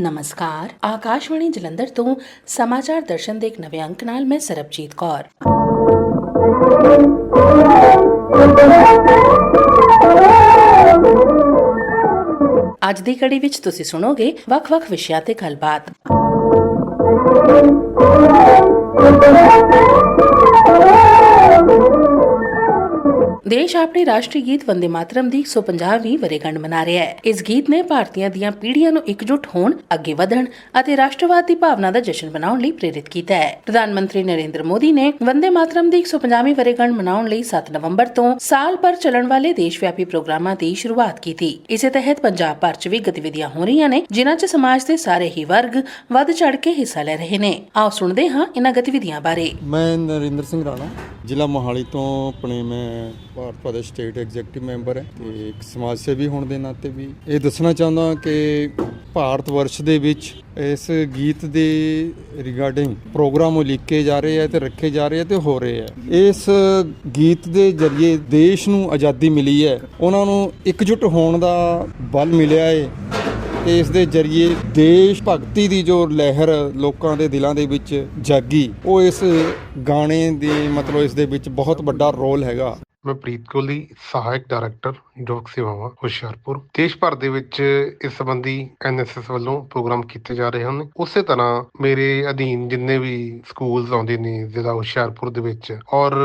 ਨਮਸਕਾਰ ਆਕਾਸ਼ਵਾਣੀ ਜਲੰਧਰ ਤੋਂ ਸਮਾਚਾਰ ਦਰਸ਼ਨ ਦੇ ਇੱਕ ਨਵੇਂ ਅੰਕ ਨਾਲ ਮੈਂ ਸਰਬਜੀਤ ਕੌਰ ਅੱਜ ਦੀ ਕੜੀ ਵਿੱਚ ਤੁਸੀਂ ਸੁਣੋਗੇ ਵੱਖ-ਵੱਖ ਵਿਸ਼ਿਆਂ ਤੇ ਗੱਲਬਾਤ ਦੇਸ਼ ਆਪਣੇ ਰਾਸ਼ਟਰੀ ਗੀਤ ਵੰਦੇ ਮਾਤਰਮ ਦੀ 150ਵੀਂ ਵਰ੍ਹੇਗੰਢ ਮਨਾ ਰਿਹਾ ਹੈ। ਇਸ ਗੀਤ ਨੇ ਭਾਰਤੀਆਂ ਦੀਆਂ ਪੀੜ੍ਹੀਆਂ ਨੂੰ ਇਕਜੁੱਟ ਹੋਣ, ਅੱਗੇ ਵਧਣ ਅਤੇ ਰਾਸ਼ਟਰਵਾਦ ਦੀ ਭਾਵਨਾ ਦਾ ਜਸ਼ਨ ਮਨਾਉਣ ਲਈ ਪ੍ਰੇਰਿਤ ਕੀਤਾ ਹੈ। ਪ੍ਰਧਾਨ ਮੰਤਰੀ ਨਰਿੰਦਰ ਮੋਦੀ ਨੇ ਵੰਦੇ ਮਾਤਰਮ ਦੀ 150ਵੀਂ ਵਰ੍ਹੇਗੰਢ ਮਨਾਉਣ ਲਈ 7 ਨਵੰਬਰ ਤੋਂ ਸਾਲ ਭਰ ਚੱਲਣ ਵਾਲੇ ਦੇਸ਼-ਵਿਆਪੀ ਪ੍ਰੋਗਰਾਮਾਂ ਦੀ ਸ਼ੁਰੂਆਤ ਕੀਤੀ। ਇਸੇ ਤਹਿਤ ਪੰਜਾਬ ਭਰ 'ਚ ਵੀ ਗਤੀਵਿਧੀਆਂ ਹੋ ਰਹੀਆਂ ਨੇ, ਜਿਨ੍ਹਾਂ 'ਚ ਸਮਾਜ ਦੇ ਸਾਰੇ ਹੀ ਵਰਗ ਵੱਧ ਚੜ ਕੇ ਹਿੱਸਾ ਲੈ ਰਹੇ ਨੇ। ਆਓ ਸੁਣਦੇ ਹਾਂ ਇਹਨਾਂ ਗਤੀਵਿਧੀਆਂ ਬਾਰੇ। ਮੈਂ ਨਰਿੰਦਰ ਸਿੰਘ ਰਾਣਾ, ਜ਼ਿਲ੍ਹਾ ਮੋਹਾਲੀ ਤੋਂ ਆਪਣੇ ਮੈਂ ਭਾਰਤ ਪ੍ਰਦੇਸ਼ ਸਟੇਟ ਐਗਜ਼ੀਕਟਿਵ ਮੈਂਬਰ ਹੈ ਤੇ ਇੱਕ ਸਮਾਜ ਸੇਵੀ ਹੋਣ ਦੇ ਨਾਤੇ ਵੀ ਇਹ ਦੱਸਣਾ ਚਾਹੁੰਦਾ ਕਿ ਭਾਰਤ ਵਰਸ਼ ਦੇ ਵਿੱਚ ਇਸ ਗੀਤ ਦੇ ਰਿਗਾਰਡਿੰਗ ਪ੍ਰੋਗਰਾਮ ਉਲੀਕੇ ਜਾ ਰਹੇ ਆ ਤੇ ਰੱਖੇ ਜਾ ਰਹੇ ਆ ਤੇ ਹੋ ਰਹੇ ਆ ਇਸ ਗੀਤ ਦੇ ਜ਼ਰੀਏ ਦੇਸ਼ ਨੂੰ ਆਜ਼ਾਦੀ ਮਿਲੀ ਹੈ। ਉਹਨਾਂ ਨੂੰ ਇਕਜੁੱਟ ਹੋਣ ਦਾ ਬਲ ਮਿਲਿਆ ਹੈ। ਤੇ ਇਸ ਦੇ ਜ਼ਰੀਏ ਦੇਸ਼ ਭਗਤੀ ਦੀ ਜੋ ਲਹਿਰ ਲੋਕਾਂ ਦੇ ਦਿਲਾਂ ਦੇ ਵਿੱਚ ਜਾਗੀ, ਉਹ ਇਸ ਗਾਣੇ ਦੀ ਮਤਲਬ ਇਸ ਦੇ ਵਿੱਚ ਬਹੁਤ ਵੱਡਾ ਰੋਲ ਹੈਗਾ। ਮੈਂ ਪ੍ਰੀਤ ਕੋਹਲੀ ਸਹਾਇਕ ਡਾਇਰੈਕਟਰ ਲੋਕ ਸੇਵਾਵਾਂ, ਹੁਸ਼ਿਆਰਪੁਰ। ਦੇਸ਼ ਭਰ ਦੇ ਵਿੱਚ ਇਸ ਸੰਬੰਧੀ ਐਨਐਸਐਸ ਵੱਲੋਂ ਪ੍ਰੋਗਰਾਮ ਕੀਤੇ ਜਾ ਰਹੇ ਹਨ। ਉਸੇ ਤਰ੍ਹਾਂ ਮੇਰੇ ਅਧੀਨ ਜਿੰਨੇ ਵੀ ਸਕੂਲਸ ਆਉਂਦੇ ਨੇ ਜ਼ਿਲ੍ਹਾ ਹੁਸ਼ਿਆਰਪੁਰ ਦੇ ਵਿੱਚ ਔਰ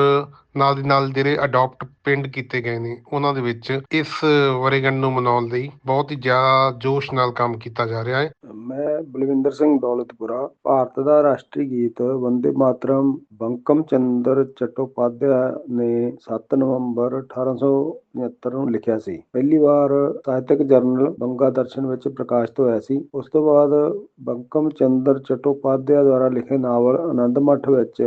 ਨਾਲ ਦੀ ਨਾਲ ਜਿਹੜੇ ਅਡਾਪਟ ਪਿੰਡ ਕੀਤੇ ਗਏ ਨੇ, ਉਹਨਾਂ ਦੇ ਵਿੱਚ ਇਸ ਵਰੇਗੰਢ ਨੂੰ ਮਨਾਉਣ ਲਈ ਬਹੁਤ ਹੀ ਜ਼ਿਆਦਾ ਜੋਸ਼ ਨਾਲ ਕੰਮ ਕੀਤਾ ਜਾ ਰਿਹਾ ਹੈ। ਮੈਂ ਬਲਵਿੰਦਰ ਸਿੰਘ ਦੌਲਤਪੁਰਾ, ਭਾਰਤ ਦਾ ਰਾਸ਼ਟਰੀ ਗੀਤ ਵੰਦੇ ਮਾਤਰਮ ਬੰਕਮ ਚੰਦਰ ਚਟੋਪਾਧਿਆਏ ਨੇ 7 ਨਵੰਬਰ 1875 ਨੂੰ ਲਿਖਿਆ ਸੀ। ਪਹਿਲੀ ਵਾਰ ਸਾਹਿਤਕ ਜਰਨਲ ਬੰਗਾ ਦਰਸ਼ਨ ਵਿੱਚ ਪ੍ਰਕਾਸ਼ਿਤ ਹੋਇਆ ਸੀ। ਉਸ ਤੋਂ ਬਾਅਦ ਬੰਕਮ ਚੰਦਰ ਚਟੋਪਾਧਿਆਏ ਦੁਆਰਾ ਲਿਖੇ ਨਾਵਲ ਆਨੰਦ ਮੱਠ ਵਿੱਚ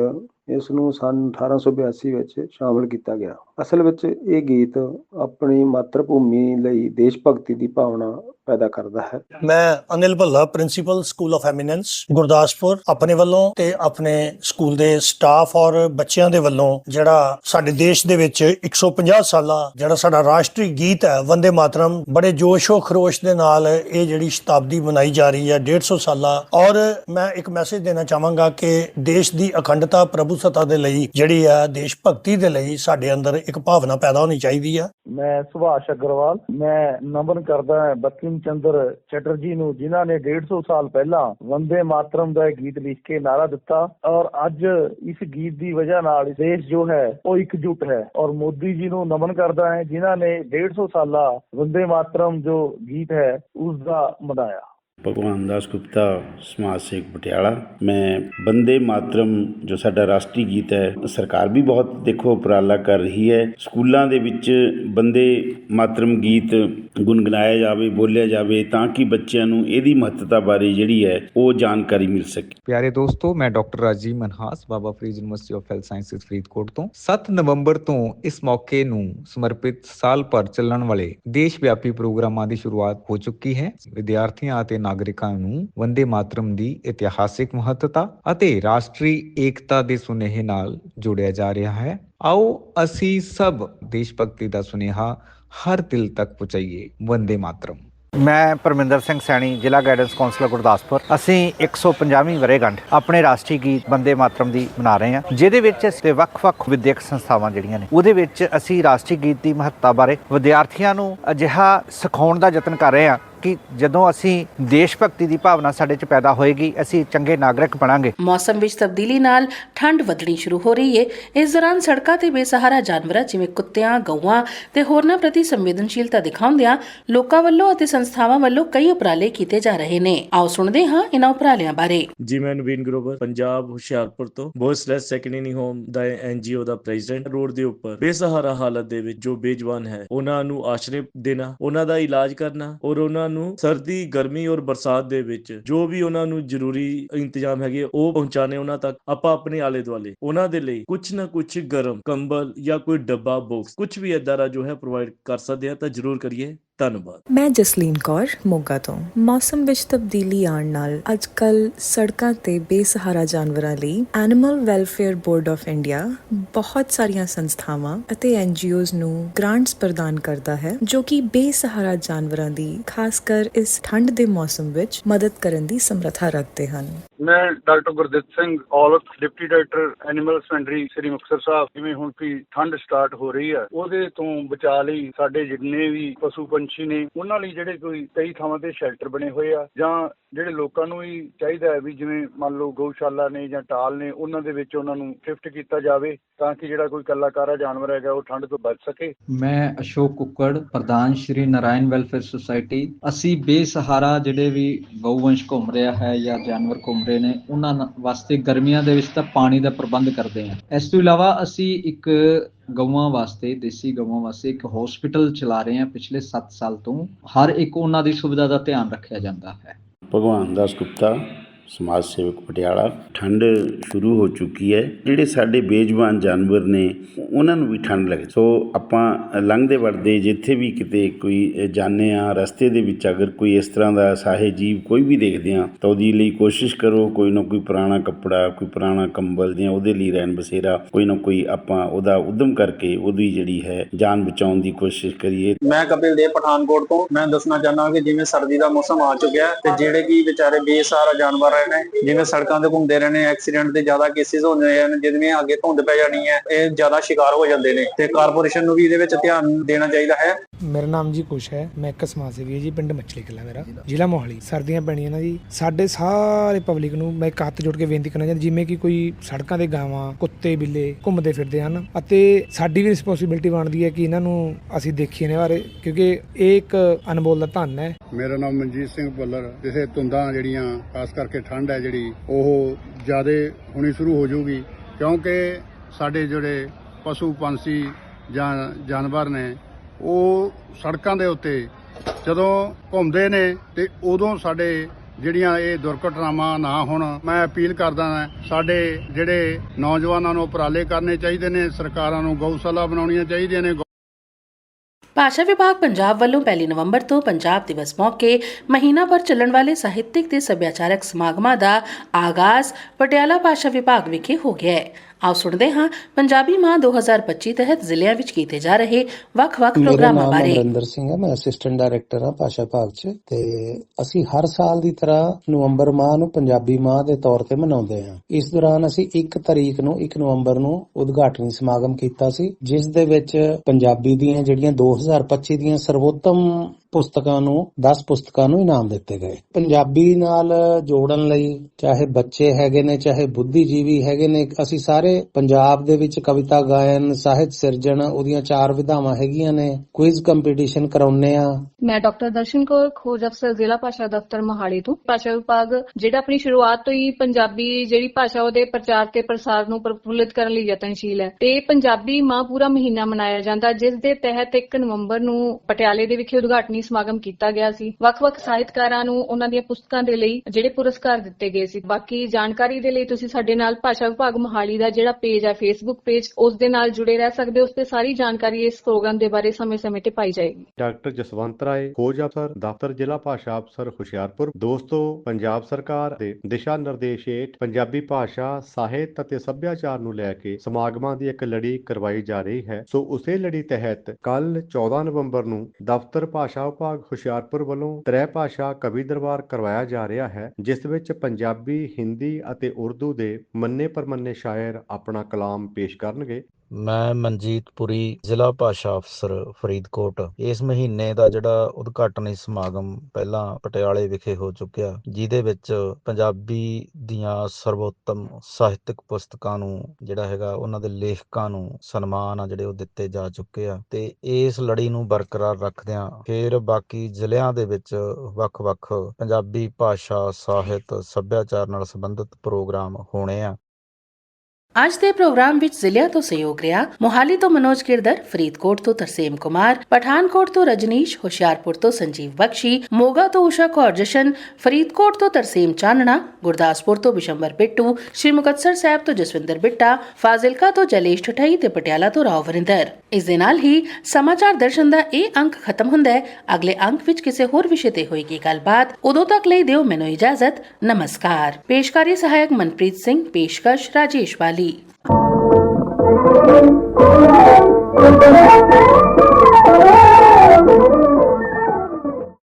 ਇਸ ਨੂੰ ਸੰਨ 1882 ਵਿੱਚ ਸ਼ਾਮਲ ਕੀਤਾ ਗਿਆ। ਅਸਲ ਵਿੱਚ ਇਹ ਗੀਤ ਆਪਣੀ ਮਾਤਰ ਭੂਮੀ ਲਈ ਦੇਸ਼ ਭਗਤੀ ਦੀ ਭਾਵਨਾ ਪੈਦਾ ਕਰਦਾ ਹੈ। ਮੈਂ Anil Bhalla principal school of eminence Gurdaspur. ਆਪਣੇ ਵੱਲੋਂ ਤੇ ਆਪਣੇ ਸਕੂਲ ਦੇ ਸਟਾਫ ਔਰ ਬੱਚਿਆਂ ਦੇ ਵੱਲੋਂ ਜਿਹੜਾ ਸਾਡੇ ਦੇਸ਼ ਦੇ ਵਿੱਚ 150 ਸਾਲਾ ਜਿਹੜਾ ਸਾਡਾ ਰਾਸ਼ਟਰੀ ਗੀਤ ਹੈ ਵੰਦੇ ਮਾਤਰਮ ਬੜੇ ਜੋਸ਼ੋ ਖਰੋਸ਼ ਦੇ ਨਾਲ ਇਹ ਜਿਹੜੀ ਸ਼ਤਾਬਦੀ ਮਨਾਈ ਜਾ ਰਹੀ ਹੈ 150 ਸਾਲਾ। ਔਰ ਮੈਂ ਇੱਕ ਮੈਸੇਜ ਦੇਣਾ ਚਾਹਾਂਗਾ ਕਿ ਦੇਸ਼ ਦੀ ਅਖੰਡਤਾ ਪ੍ਰਭੂਸੱਤਾ ਦੇ ਲਈ ਜਿਹੜੀ ਹੈ ਦੇਸ਼ ਭਗਤੀ ਦੇ ਲਈ ਸਾਡੇ ਅੰਦਰ ਇੱਕ ਭਾਵਨਾ ਪੈਦਾ ਹੋਣੀ ਚਾਹੀਦੀ ਹੈ। ਮੈਂ ਸੁਭਾਸ਼ ਅਗਰਵਾਲ ਮੈਂ ਨਮਨ ਕਰਦਾ ਹਾਂ ਬੰਕਿਮ ਚੰਦਰ ਚਟਰਜੀ ਨੂੰ, ਜਿਨ੍ਹਾਂ ਨੇ 150 ਸਾਲ ਪਹਿਲਾਂ ਵੰਦੇ ਮਾਤਰਮ ਦਾ ਗੀਤ ਲਿਖ ਕੇ ਨਾਰਾ ਦਿੱਤਾ ਔਰ ਅੱਜ ਇਸ ਗੀਤ ਦੀ ਵਜ੍ਹਾ ਨਾਲ ਦੇਸ਼ ਜੋ ਹੈ, ਉਹ ਇਕਜੁੱਟ ਹੈ ਔਰ ਮੋਦੀ ਜੀ ਨੂੰ ਨਮਨ ਕਰਦਾ ਹੈ, ਜਿਨ੍ਹਾਂ ਨੇ 150 ਸਾਲਾ ਵੰਦੇ ਮਾਤਰਮ ਜੋ ਗੀਤ ਹੈ ਉਸ ਦਾ ਮਨਾਇਆ। ਭਗਵਾਨ ਦਾਸ ਗੁਪਤਾ ਸਮਾਜ ਸੇਵਕ ਪਟਿਆਲਾ। ਮੈਂ ਬੰਦੇ ਮਾਤਰਮ, ਜੋ ਸਾਡਾ ਰਾਸ਼ਟਰੀ ਗੀਤ ਹੈ, ਸਰਕਾਰ ਵੀ ਬਹੁਤ ਦੇਖੋ ਉਪਰਾਲਾ ਕਰ ਰਹੀ ਹੈ। ਸਕੂਲਾਂ ਦੇ ਵਿੱਚ ਬੰਦੇ ਮਾਤਰਮ ਗੀਤ ਗੁੰਗਣਾਇਆ ਜਾਵੇ, ਬੋਲਿਆ ਜਾਵੇ, ਤਾਂ ਕਿ ਬੱਚਿਆਂ ਨੂੰ ਇਹਦੀ ਮਹੱਤਤਾ ਬਾਰੇ ਜਿਹੜੀ ਹੈ, ਉਹ ਜਾਣਕਾਰੀ ਮਿਲ ਸਕੇ। ਪਿਆਰੇ ਦੋਸਤੋ, ਮੈਂ doctor Rajiv Manhas, Baba Farid university of health sciences Faridkot ਤੋਂ। 7 ਨਵੰਬਰ ਤੋਂ ਇਸ ਮੌਕੇ ਨੂੰ ਸਮਰਪਿਤ ਸਾਲ ਭਰ ਚੱਲਣ ਵਾਲੇ ਦੇਸ਼ ਵਿਆਪੀ ਪ੍ਰੋਗਰਾਮਾਂ ਦੀ ਸ਼ੁਰੂਆਤ ਹੋ ਚੁੱਕੀ ਹੈ। ਵਿਦਿਆਰਥੀਆਂ ਅਤੇ ਨਾਗਰਿਕਾਂ ਨੂੰ ਵੰਦੇ ਮਾਤਰਮ ਦੀ ਇਤਿਹਾਸਿਕ ਮਹੱਤਤਾ ਅਤੇ ਰਾਸ਼ਟਰੀ ਏਕਤਾ ਦੇ ਸੁਨੇਹੇ ਨਾਲ ਜੋੜਿਆ ਜਾ ਰਿਹਾ ਹੈ। ਆਓ ਅਸੀਂ ਸਭ ਦੇਸ਼ ਭਗਤੀ ਦਾ ਸੁਨੇਹਾ ਹਰ ਦਿਲ ਤੱਕ ਪਹੁੰਚਾਈਏ। ਵੰਦੇ ਮਾਤਰਮ। ਮੈਂ ਪਰਮਿੰਦਰ ਸਿੰਘ ਸੈਣੀ, ਜ਼ਿਲ੍ਹਾ ਗਾਈਡੈਂਸ ਕਾਉਂਸਲਰ ਗੁਰਦਾਸਪੁਰ। ਅਸੀਂ 150ਵੀਂ ਵਰ੍ਹੇਗੰਢ ਆਪਣੇ ਰਾਸ਼ਟਰੀ ਗੀਤ ਬੰਦੇ ਮਾਤਰਮ ਦੀ ਮਨਾ ਰਹੇ ਹਾਂ, ਜਿਹਦੇ ਵਿੱਚ ਤੇ ਵੱਖ-ਵੱਖ ਵਿਦਿਅਕ ਸੰਸਥਾਵਾਂ ਜਿਹੜੀਆਂ ਨੇ। ਉਹਦੇ ਵਿੱਚ ਅਸੀਂ ਰਾਸ਼ਟਰੀ ਗੀਤ ਦੀ ਮਹੱਤਤਾ ਬਾਰੇ ਵਿਦਿਆਰਥੀਆਂ ਨੂੰ ਅਜਿਹਾ ਸਿਖਾਉਣ ਦਾ ਯਤਨ ਕਰ ਰਹੇ ਹਾਂ ਕਿ ਜਦੋਂ ਅਸੀਂ ਦੇਸ਼ ਭਗਤੀ ਦੀ ਭਾਵਨਾ ਸਾਡੇ 'ਚ ਪੈਦਾ ਹੋਏਗੀ ਅਸੀਂ ਚੰਗੇ ਨਾਗਰਿਕ ਬਣਾਂਗੇ। ਮੌਸਮ ਵਿੱਚ ਤਬਦੀਲੀ ਨਾਲ ਠੰਡ ਵਧਣੀ ਸ਼ੁਰੂ ਹੋ ਰਹੀ ਹੈ ਇਸ ਦੌਰਾਨ ਸੜਕਾਂ ਤੇ ਬੇਸਹਾਰਾ ਜਾਨਵਰਾਂ ਜਿਵੇਂ ਕੁੱਤਿਆਂ ਗਊਆਂ ਤੇ ਹੋਰਨਾਂ ਪ੍ਰਤੀ ਸੰਵੇਦਨਸ਼ੀਲਤਾ ਦਿਖਾਉਂਦਿਆਂ ਲੋਕਾਂ ਵੱਲੋਂ ਅਤੇ ਸੰਸਥਾਵਾਂ ਵੱਲੋਂ ਕਈ ਉਪਰਾਲੇ ਕੀਤੇ ਜਾ ਰਹੇ ਨੇ। ਆਓ ਸੁਣਦੇ ਹਾਂ ਇਹਨਾਂ ਉਪਰਾਲਿਆਂ ਬਾਰੇ। ਜੀ ਮੈਂ ਨਵੀਨ ਗਰੋਵਰ ਪੰਜਾਬ ਹੁਸ਼ਿਆਰਪੁਰ ਤੋਂ। ਬੋਇਸ ਲੈਸ ਸੈਕੰਡਰੀ ਹੋਮ ਦਾ ਐਨਜੀਓ ਦਾ ਪ੍ਰੈਜ਼ੀਡੈਂਟ ਰੋਡ ਦੇ ਉੱਪਰ। ਬੇਸਹਾਰਾ ਹਾਲਤ ਦੇ ਵਿੱਚ ਜੋ ਬੇਜਵਾਨ ਹੈ ਉਹਨਾਂ ਨੂੰ ਆਸ਼ਰੇ ਦੇਣਾ ਉਹਨਾਂ ਦਾ ਇਲਾਜ ਕਰਨਾ ਔਰ ਉਹਨਾਂ ਨੂੰ ਸਰਦੀ, ਗਰਮੀ ਔਰ ਬਰਸਾਤ ਦੇ ਵਿੱਚ ਜੋ ਵੀ ਉਹਨਾਂ ਨੂੰ ਜ਼ਰੂਰੀ ਇੰਤਜ਼ਾਮ ਹੈਗੇ ਉਹ ਪਹੁੰਚਾਣੇ ਉਹਨਾਂ ਤੱਕ ਆਪਾਂ ਆਪਣੇ ਆਲੇ ਦੁਆਲੇ। ਉਹਨਾਂ ਦੇ ਲਈ ਕੁਝ ਨਾ ਕੁਝ ਗਰਮ ਕੰਬਲ ਜਾਂ ਕੋਈ ਡੱਬਾ ਬਾਕਸ ਕੁਝ ਵੀ ਇਦਾਂ ਦਾ ਜੋ ਹੈ ਪ੍ਰੋਵਾਈਡ ਕਰ ਸਕਦੇ ਆ ਤਾਂ ਜ਼ਰੂਰ ਕਰੀਏ। ਧੰਨਵਾਦ। ਮੈਂ ਜਸਲੀਨ ਕੌਰ, ਮੋਗਾ ਤੋਂ। ਮੌਸਮ ਵਿੱਚ ਤਬਦੀਲੀ ਆਉਣ ਨਾਲ ਅੱਜਕੱਲ ਸੜਕਾਂ ਤੇ ਬੇਸਹਾਰਾ ਜਾਨਵਰਾਂ ਲਈ animal welfare board of India ਬਹੁਤ ਸਾਰੀਆਂ ਸੰਸਥਾਵਾਂ ਅਤੇ ਐਨਜੀਓਜ਼ ਨੂੰ ਗ੍ਰਾਂਟਸ ਪ੍ਰਦਾਨ ਕਰਦਾ ਹੈ, ਜੋ ਕਿ ਬੇਸਹਾਰਾ ਜਾਨਵਰਾਂ ਦੀ, ਖਾਸ ਕਰ ਇਸ ਠੰਡ ਦੇ ਮੌਸਮ ਵਿੱਚ ਮਦਦ ਕਰਨ ਦੀ ਸਮਰੱਥਾ ਰੱਖਦੇ ਹਨ। ਮੈਂ doctor Gurdit Singh Aulakh deputy director animal sanitary ਸ੍ਰੀ ਮੁਕਤਸਰ ਸਾਹਿਬ। ਜਿਵੇਂ ਹੁਣ ਕੀ ਠੰਡ ਸਟਾਰਟ ਹੋ ਰਹੀ ਹੈ, ਉਹਦੇ ਤੋਂ ਬਚਾ ਲਈ ਸਾਡੇ ਜਿੰਨੇ ਵੀ ਪਸ਼ੂ ਪੰਛੀ ਨੇ, ਉਹਨਾਂ ਲਈ ਜਿਹੜੇ ਕੋਈ ਕਈ ਥਾਵਾਂ ਤੇ ਸ਼ੈਲਟਰ ਬਣੇ ਹੋਏ ਆ, ਜਾਂ ਜਿਹੜੇ ਲੋਕਾਂ ਨੂੰ ਵੀ ਚਾਹੀਦਾ ਹੈ ਵੀ ਜਿਵੇਂ ਮੰਨ ਲਓ ਗਊਸ਼ਾਲਾ ਨੇ ਜਾਂ ਟਾਲ ਨੇ, ਉਹਨਾਂ ਦੇ ਵਿੱਚ ਉਹਨਾਂ ਨੂੰ ਸ਼ਿਫਟ ਕੀਤਾ ਜਾਵੇ, ਤਾਂ ਕਿ ਜਿਹੜਾ ਕੋਈ ਕੱਲਾਕਾਰਾ ਜਾਨਵਰ ਹੈਗਾ, ਉਹ ਠੰਡ ਤੋਂ ਬਚ ਸਕੇ। ਮੈਂ ਅਸ਼ੋਕ ਕੁੱਕੜ, ਪ੍ਰਧਾਨ ਸ਼੍ਰੀ ਨਾਰਾਇਣ ਵੈਲਫੇਅਰ ਸੁਸਾਇਟੀ। ਅਸੀਂ ਬੇਸਹਾਰਾ ਜਿਹੜੇ ਵੀ ਗਊਵੰਸ਼ ਘੁੰਮ ਰਿਹਾ ਹੈ ਜਾਂ ਜਾਨਵਰ ਘੁੰਮ ਰਹੇ ਨੇ, ਉਹਨਾਂ ਵਾਸਤੇ ਗਰਮੀਆਂ ਦੇ ਵਿੱਚ ਤਾਂ ਪਾਣੀ ਦਾ ਪ੍ਰਬੰਧ ਕਰਦੇ ਹਾਂ ਇਸ ਤੋਂ ਇਲਾਵਾ ਅਸੀਂ ਇੱਕ ਗਊਆਂ ਵਾਸਤੇ, ਦੇਸੀ ਗਊਆਂ ਵਾਸਤੇ ਇੱਕ ਹਸਪੀਟਲ ਚਲਾ ਰਹੇ ਹਾਂ ਪਿਛਲੇ 7 ਸਾਲ ਤੋਂ। ਹਰ ਇੱਕ ਉਹਨਾਂ ਦੀ ਸੁਵਿਧਾ ਦਾ ਧਿਆਨ ਰੱਖਿਆ ਜਾਂਦਾ ਹੈ। ਭਗਵਾਨ ਦਾਸ ਗੁਪਤਾ ਸਮਾਜ ਸੇਵਕ ਪਟਿਆਲਾ, ਠੰਡ ਸ਼ੁਰੂ ਹੋ ਚੁੱਕੀ ਹੈ। ਜਿਹੜੇ ਸਾਡੇ ਬੇਜਵਾਨ ਜਾਨਵਰ ਨੇ, ਉਹਨਾਂ ਨੂੰ ਵੀ ਠੰਡ ਲੱਗੇ ਸੋ ਆਪਾਂ ਲੰਘਦੇ ਵੜਦੇ ਜਿੱਥੇ ਵੀ ਕਿਤੇ ਕੋਈ ਜਾਣੇ ਆ ਰਸਤੇ ਦੇ ਵਿੱਚ ਅਗਰ ਕੋਈ ਇਸ ਤਰ੍ਹਾਂ ਦਾ ਸਾਹੇ ਜੀਵ ਕੋਈ ਵੀ ਦੇਖਦੇ ਆ ਤਾਂ ਉਹਦੀ ਲਈ ਕੋਸ਼ਿਸ਼ ਕਰੋ ਕੋਈ ਨਾ ਕੋਈ ਪੁਰਾਣਾ ਕੱਪੜਾ, ਕੋਈ ਪੁਰਾਣਾ ਕੰਬਲ ਜਾਂ ਉਹਦੇ ਲਈ ਰਹਿਣ ਬਸੇਰਾ, ਕੋਈ ਨਾ ਕੋਈ ਆਪਾਂ ਉਹਦਾ ਉਦਮ ਕਰਕੇ ਉਹਦੀ ਜਿਹੜੀ ਹੈ ਜਾਨ ਬਚਾਉਣ ਦੀ ਕੋਸ਼ਿਸ਼ ਕਰੀਏ। ਮੈਂ ਕਪਿਲ ਦੇਵ ਪਠਾਨਕੋਟ ਤੋਂ। ਮੈਂ ਦੱਸਣਾ ਚਾਹੁੰਦਾ ਕਿ ਜਿਵੇਂ ਸਰਦੀ ਦਾ ਮੌਸਮ ਆ ਚੁੱਕਿਆ ਤੇ ਜਿਹੜੇ ਕੀ ਵਿਚਾਰੇ ਬੇਸਹਾਰਾ ਜਾਨਵਰ ਰਹੇ ਨੇ ਜਿਵੇਂ ਸੜਕਾਂ ਤੇ ਘੁੰਮਦੇ ਰਹੇ ਨੇ ਐਕਸੀਡੈਂਟ ਦੇ ਜ਼ਿਆਦਾ ਕੇਸਿਸ ਹੁੰਦੇ ਰਹੇ ਨੇ ਜਿਵੇਂ ਅੱਗੇ ਧੁੰਦ ਪੈ ਜਾਣੀ ਹੈ ਇਹ ਜ਼ਿਆਦਾ ਸ਼ਿਕਾਰ ਹੋ ਜਾਂਦੇ ਨੇ ਤੇ ਕਾਰਪੋਰੇਸ਼ਨ ਨੂੰ ਵੀ ਇਹਦੇ ਵਿੱਚ ਧਿਆਨ ਦੇਣਾ ਚਾਹੀਦਾ ਹੈ। ਮੇਰਾ ਨਾਮ ਜੀ ਕੁਸ਼ ਹੈ ਮੈਂ ਇੱਕ ਸਮਾਜ ਸੇਵੀ ਹਾਂ ਜੀ ਪਿੰਡ ਮੱਛਲੀ ਕਲਾਂ ਮੇਰਾ ਜ਼ਿਲ੍ਹਾ ਮੋਹਾਲੀ। ਸਰਦੀਆਂ ਪੈਣੀਆਂ ਨਾ ਜੀ ਸਾਡੇ ਸਾਰੇ ਪਬਲਿਕ ਨੂੰ ਮੈਂ ਇੱਕ ਹੱਥ ਜੋੜ ਕੇ ਬੇਨਤੀ ਕਰਨਾ ਚਾਹੁੰਦਾ ਜਿਵੇਂ ਕਿ ਕੋਈ ਸੜਕਾਂ ਤੇ ਗਾਵਾਂ ਕੁੱਤੇ ਬਿੱਲੇ ਘੁੰਮਦੇ ਫਿਰਦੇ ਹਨ ਅਤੇ ਸਾਡੀ ਵੀ ਰਿਸਪੌਂਸਿਬਿਲਟੀ ਬਣਦੀ ਹੈ ਕਿ ਇਹਨਾਂ ਨੂੰ ਅਸੀਂ ਦੇਖੀਏ ਇਹਨਾਂ ਬਾਰੇ ਕਿਉਂਕਿ ਇਹ ਇੱਕ ਅਨਮੋਲ ਦਾ ਧਨ ਹੈ। ਮੇਰਾ ਨਾਮ ਮਨਜੀਤ ਸਿੰਘ ਭੁੱਲਰ ਜਿਸੇ ਧੁੰਦਾਂ ਜਿਹੜੀਆਂ ਖਾਸ ਕਰਕੇ ਠੰਡ ਹੈ ਜਿਹੜੀ, ਉਹ ਜ਼ਿਆਦਾ ਹੋਣੀ ਸ਼ੁਰੂ ਹੋ ਜਾਊਗੀ। ਕਿਉਂਕਿ ਸਾਡੇ ਜਿਹੜੇ ਪਸ਼ੂ, ਪੰਛੀ ਜਾਂ ਜਾਨਵਰ ਨੇ, ਉਹ ਸੜਕਾਂ ਦੇ ਉੱਤੇ ਜਦੋਂ ਘੁੰਮਦੇ ਨੇ ਤੇ ਉਦੋਂ ਸਾਡੇ ਜਿਹੜੀਆਂ ਇਹ ਦੁਰਘਟਨਾਵਾਂ ਨਾ ਹੋਣ, ਮੈਂ ਅਪੀਲ ਕਰਦਾ ਹਾਂ, ਸਾਡੇ ਜਿਹੜੇ ਨੌਜਵਾਨਾਂ ਨੂੰ ਉਪਰਾਲੇ ਕਰਨੇ ਚਾਹੀਦੇ ਨੇ, ਸਰਕਾਰਾਂ ਨੂੰ ਗਊਸ਼ਾਲਾ ਬਣਾਉਣੀਆਂ ਚਾਹੀਦੀਆਂ ਨੇ ਭਾਸ਼ਾ ਵਿਭਾਗ ਪੰਜਾਬ ਵੱਲੋਂ 1 ਨਵੰਬਰ ਤੋਂ ਪੰਜਾਬ ਦਿਵਸ ਮੌਕੇ ਮਹੀਨਾ ਭਰ ਚੱਲਣ ਵਾਲੇ ਸਾਹਿਤਿਕ ਤੇ ਸੱਭਿਆਚਾਰਕ ਸਮਾਗਮਾਂ ਦਾ ਆਗਾਜ਼ ਪਟਿਆਲਾ ਭਾਸ਼ਾ ਵਿਭਾਗ ਵਿਖੇ ਹੋ ਗਿਆ ਹੈ। ਆਓ ਸੁਣਦੇ ਹਾਂ ਪੰਜਾਬੀ ਮਾਹ 2025 ਤਹਿਤ ਜ਼ਿਲ੍ਹਿਆਂ ਵਿੱਚ ਕੀਤੇ ਜਾ ਰਹੇ ਵੱਖ-ਵੱਖ ਪ੍ਰੋਗਰਾਮਾਂ ਬਾਰੇ। ਅਮਰਿੰਦਰ ਸਿੰਘ ਹੈ ਮੈਂ ਅਸਿਸਟੈਂਟ ਡਾਇਰੈਕਟਰ ਹਾਂ ਭਾਸ਼ਾ ਵਿਭਾਗ 'ਚ ਤੇ ਅਸੀਂ ਹਰ ਸਾਲ ਦੀ ਤਰ੍ਹਾਂ ਨਵੰਬਰ ਮਾਹ ਨੂੰ ਪੰਜਾਬੀ ਮਾਹ ਦੇ ਤੌਰ ਤੇ ਮਨਾਉਂਦੇ ਹਾਂ। ਇਸ ਦੌਰਾਨ ਅਸੀਂ 1 ਤਰੀਕ ਨੂੰ 1 ਨਵੰਬਰ ਨੂੰ ਉਦਘਾਟਨੀ ਸਮਾਗਮ ਕੀਤਾ ਸੀ ਜਿਸ ਦੇ ਵਿੱਚ ਪੰਜਾਬੀ ਦੀਆਂ ਜਿਹੜੀਆਂ 2025 ਦੀਆਂ ਸਰਵੋਤਮ ਪੁਸਤਕਾਂ ਨੂੰ 10 ਪੁਸਤਕਾਂ ਨੂੰ ਇਨਾਮ ਦਿੱਤੇ ਗਏ। ਪੰਜਾਬੀ ਨਾਲ ਜੋੜਨ ਲਈ ਚਾਹੇ ਬੱਚੇ ਹੈਗੇ ਨੇ, ਚਾਹੇ ਬੁੱਧੀਜੀਵੀ ਹੈਗੇ ਨੇ, ਅਸੀਂ ਸਾਰੇ ਪੰਜਾਬ ਦੇ ਵਿੱਚ ਕਵਿਤਾ, ਗਾਇਨ, ਸਾਹਿਤ ਸਿਰਜਣ, ਉਹਦੀਆਂ ਚਾਰ ਵਿਧਾਵਾਂ ਹੈਗੀਆਂ ਨੇ। ਕੁਇਜ਼ ਕੰਪੀਟੀਸ਼ਨ ਕਰਾਉਨੇ ਆ ਮੈਂ ਡਾਕਟਰ ਦਰਸ਼ਨ ਕੌਰ, ਖੋਜ ਅਫਸਰ, ਜ਼ਿਲ੍ਹਾ ਭਾਸ਼ਾ ਦਫ਼ਤਰ ਮੋਹਾਲੀ ਤੋਂ। ਭਾਸ਼ਾ ਵਿਭਾਗ, ਜਿਹੜਾ ਆਪਣੀ ਸ਼ੁਰੂਆਤ ਤੋਂ ਹੀ ਪੰਜਾਬੀ ਜਿਹੜੀ ਭਾਸ਼ਾ ਉਹਦੇ ਪ੍ਰਚਾਰ ਤੇ ਪ੍ਰਸਾਰ ਨੂੰ ਪ੍ਰਫੁੱਲਿਤ ਕਰਨ ਲਈ ਯਤਨਸ਼ੀਲ ਹੈ। ਤੇ ਪੰਜਾਬੀ ਮਾਂ ਪੂਰਾ ਮਹੀਨਾ ਮਨਾਇਆ ਜਾਂਦਾ, ਜਿਸ ਦੇ ਤਹਿਤ 1 ਨਵੰਬਰ ਨੂੰ ਪਟਿਆਲੇ ਦੇ ਵਿਖੇ ਉਦਘਾਟਨੀ ਸਮਾਗਮ ਕੀਤਾ ਗਿਆ ਸੀ। ਵੱਖ-ਵੱਖ ਸਾਹਿਤਕਾਰਾਂ ਨੂੰ ਉਹਨਾਂ ਦੀਆਂ ਪੁਸਤਕਾਂ ਦੇ ਲਈ ਜਿਹੜੇ ਪੁਰਸਕਾਰ ਦਿੱਤੇ ਗਏ ਸੀ। ਬਾਕੀ ਜਾਣਕਾਰੀ ਦੇ ਲਈ ਤੁਸੀਂ ਸਾਡੇ ਨਾਲ ਭਾਸ਼ਾ ਵਿਭਾਗ ਮੋਹਾਲੀ ਦਾ ਜਿਹੜਾ ਪੇਜ ਹੈ ਫੇਸਬੁੱਕ ਪੇਜ, ਉਸ ਦੇ ਨਾਲ ਜੁੜੇ ਰਹਿ ਸਕਦੇ ਹੋ। ਉਸ ਤੇ ਸਾਰੀ ਜਾਣਕਾਰੀ ਇਸ ਪ੍ਰੋਗਰਾਮ ਦੇ ਬਾਰੇ ਸਮੇਂ-ਸਮੇਂ ਤੇ ਪਾਈ ਜਾਏਗੀ। ਡਾਕਟਰ ਜਸਵੰਤ ਰਾਏ, ਖੋਜ ਅਫਸਰ, ਦਫ਼ਤਰ ਜ਼ਿਲ੍ਹਾ ਭਾਸ਼ਾ ਅਫਸਰ, ਹੁਸ਼ਿਆਰਪੁਰ। ਦੋਸਤੋ, ਪੰਜਾਬ ਸਰਕਾਰ ਦੇ ਦਿਸ਼ਾ ਨਿਰਦੇਸ਼ ਹੇਠ ਪੰਜਾਬੀ ਭਾਸ਼ਾ, ਸਾਹਿਤ ਅਤੇ ਸੱਭਿਆਚਾਰ ਨੂੰ ਲੈ ਕੇ ਸਮਾਗਮਾਂ ਦੀ ਇੱਕ ਲੜੀ ਕਰਵਾਈ ਜਾ ਰਹੀ ਹੈ। ਸੋ ਉਸੇ ਲੜੀ ਤਹਿਤ ਕੱਲ 14 ਨਵੰਬਰ ਨੂੰ ਦਫ਼ਤਰ ਭਾਸ਼ਾ ਭਾਗ ਹੁਸ਼ਿਆਰਪੁਰ ਵੱਲੋਂ ਤ੍ਰੈ ਭਾਸ਼ਾ ਕਵੀ ਦਰਬਾਰ ਕਰਵਾਇਆ ਜਾ ਰਿਹਾ ਹੈ, ਜਿਸ ਵਿੱਚ ਪੰਜਾਬੀ, ਹਿੰਦੀ ਅਤੇ ਉਰਦੂ ਦੇ ਮੰਨੇ ਪਰਮੰਨੇ ਸ਼ਾਇਰ ਆਪਣਾ ਕਲਾਮ ਪੇਸ਼ ਕਰਨਗੇ। ਮੈਂ ਮਨਜੀਤ ਪੁਰੀ, ਜ਼ਿਲ੍ਹਾ ਭਾਸ਼ਾ ਅਫਸਰ, ਫਰੀਦਕੋਟ। ਇਸ ਮਹੀਨੇ ਦਾ ਜਿਹੜਾ ਉਦਘਾਟਨੀ ਸਮਾਗਮ ਪਹਿਲਾਂ ਪਟਿਆਲੇ ਵਿਖੇ ਹੋ ਚੁੱਕਿਆ, ਜਿਹਦੇ ਵਿੱਚ ਪੰਜਾਬੀ ਦੀਆਂ ਸਰਵੋਤਮ ਸਾਹਿਤਕ ਪੁਸਤਕਾਂ ਨੂੰ, ਜਿਹੜਾ ਹੈਗਾ ਉਹਨਾਂ ਦੇ ਲੇਖਕਾਂ ਨੂੰ ਸਨਮਾਨ ਆ ਜਿਹੜੇ ਉਹ ਦਿੱਤੇ ਜਾ ਚੁੱਕੇ ਆ। ਤੇ ਇਸ ਲੜੀ ਨੂੰ ਬਰਕਰਾਰ ਰੱਖਦਿਆਂ ਫਿਰ ਬਾਕੀ ਜ਼ਿਲ੍ਹਿਆਂ ਦੇ ਵਿੱਚ ਵੱਖ-ਵੱਖ ਪੰਜਾਬੀ ਭਾਸ਼ਾ ਸਾਹਿਤ ਸੱਭਿਆਚਾਰ ਨਾਲ ਸੰਬੰਧਿਤ ਪ੍ਰੋਗਰਾਮ ਹੋਣੇ ਆ। ਅੱਜ ਦੇ ਪ੍ਰੋਗਰਾਮ ਵਿੱਚ ਜ਼ਿਲ੍ਹਿਆਂ ਤੋਂ ਸਹਿਯੋਗ ਰਿਹਾ ਮੋਹਾਲੀ ਤੋਂ ਮਨੋਜ ਕਿਰਦਰ ਫਰੀਦਕੋਟ ਤੋਂ ਤਰਸੇਮ ਕੁਮਾਰ, ਪਠਾਨਕੋਟ ਤੋਂ ਰਜਨੀਸ਼, ਹੁਸ਼ਿਆਰਪੁਰ ਤੋਂ ਸੰਜੀਵ ਬਖਸ਼ੀ, ਮੋਗਾ ਤੋਂ ਉਸ਼ਾ ਕੌਰ ਜਸ਼ਨ, ਫਰੀਦਕੋਟ ਤੋਂ ਤਰਸੇਮ ਚਾਨਣਾ, ਗੁਰਦਾਸਪੁਰ ਤੋਂ ਬਿਸ਼ੰਬਰ ਬਿੱਟੂ ਸ਼੍ਰੀ ਮੁਕਤਸਰ ਸਾਹਿਬ ਤੋਂ ਜਸਵਿੰਦਰ ਬਿੱਟਾ, ਫਾਜ਼ਿਲਕਾ ਤੋਂ ਜਲੇਸ਼ ਠਠਈ ਤੇ ਪਟਿਆਲਾ ਤੋਂ ਰਾਓ ਵਰਿੰਦਰ। ਇਸ ਦੇ ਨਾਲ ਹੀ ਸਮਾਚਾਰ ਦਰਸ਼ਨ ਦਾ ਇਹ ਅੰਕ ਖਤਮ ਹੁੰਦਾ ਹੈ। ਅਗਲੇ ਅੰਕ ਵਿੱਚ ਕਿਸੇ ਹੋਰ ਵਿਸ਼ੇ ਤੇ ਹੋਏਗੀ ਗੱਲਬਾਤ। ਉਦੋਂ ਤੱਕ ਲਈ ਦਿਓ ਮੈਨੂੰ ਇਜਾਜ਼ਤ। ਨਮਸਕਾਰ। ਪੇਸ਼ਕਾਰੀ ਸਹਾਇਕ ਮਨਪ੍ਰੀਤ ਸਿੰਘ, ਪੇਸ਼ਕਸ਼ ਰਾਜੇਸ਼ ਵਾਲੀ। Thank you.